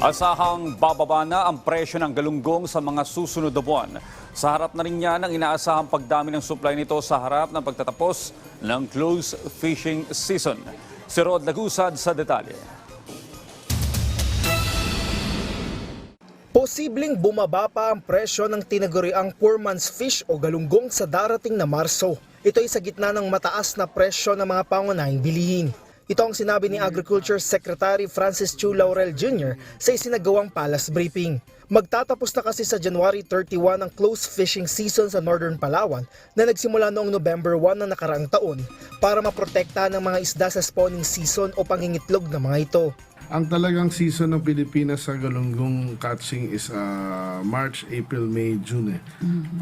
Asahang bababa na ang presyo ng galunggong sa mga susunod na buwan. Sa harap na rin niya ng inaasahang pagdami ng supply nito sa harap ng pagtatapos ng close fishing season. Si Rod Lagusad sa detalye. Posibleng bumaba pa ang presyo ng tinaguriang poor man's fish o galunggong sa darating na Marso. Ito ay sa gitna ng mataas na presyo ng mga pangunahing bilihin. Ito ang sinabi ni Agriculture Secretary Francis Chu Laurel Jr. sa isinagawang palace briefing. Magtatapos na kasi sa January 31 ang close fishing season sa Northern Palawan na nagsimula noong November 1 ng nakaraang taon para maprotektahan ng mga isda sa spawning season o pangingitlog ng mga ito. Ang talagang season ng Pilipinas sa galunggong catching is ah, March, April, May, June. Eh.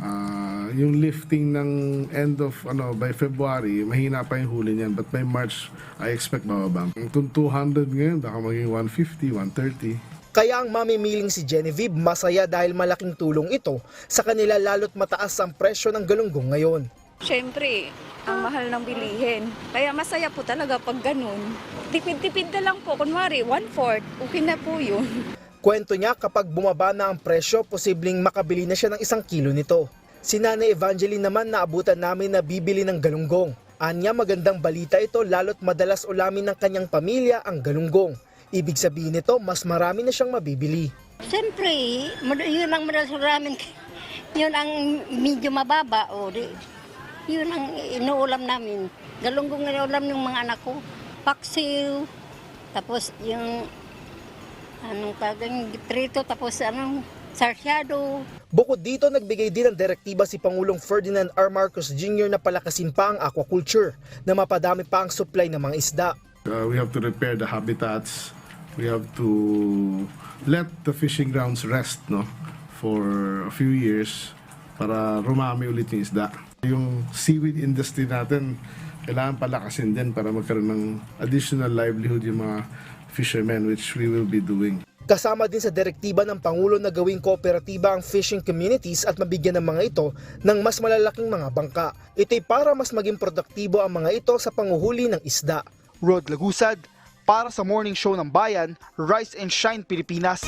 Ah, yung lifting ng end of ano by February, mahina pa yung huli niyan. But by March, I expect bababa. Kung 200 ngayon, baka maging 150, 130. Kaya ang mamimiling si Genevieve masaya dahil malaking tulong ito sa kanila lalo't mataas ang presyo ng galunggong ngayon. Siyempre, ang mahal ng bilihin. Kaya masaya po talaga pag ganun. Tipid-tipid na lang po. Kunwari, one-fourth. Okay na po yun. Kwento niya kapag bumaba na ang presyo, posibleng makabili na siya ng isang kilo nito. Si Nanay Evangeline naman naabutan namin na bibili ng galunggong. Anya magandang balita ito lalo't madalas ulamin ng kanyang pamilya ang galunggong. Ibig sabihin nito, mas marami na siyang mabibili. Siyempre, yun ang madalas ramen. Yun ang medyo mababa. O, di, yun ang inuulam namin. Galunggong inuulam ng mga anak ko. Paksiw. Tapos yung anong tagang trito. Tapos anong sarsyado. Bukod dito, nagbigay din ng direktiba si Pangulong Ferdinand R. Marcos Jr. na palakasin pa ang aquaculture na mapadami pa ang supply ng mga isda. Uh, we have to repair the habitats. We have to let the fishing grounds rest no for a few years para rumami ulit yung isda. Yung seaweed industry natin, kailangan palakasin din para magkaroon ng additional livelihood yung mga fishermen which we will be doing. Kasama din sa direktiba ng Pangulo na gawing kooperatiba ang fishing communities at mabigyan ng mga ito ng mas malalaking mga bangka. Ito'y para mas maging produktibo ang mga ito sa panguhuli ng isda. Rod Lagusad para sa morning show ng bayan, Rise and Shine Pilipinas.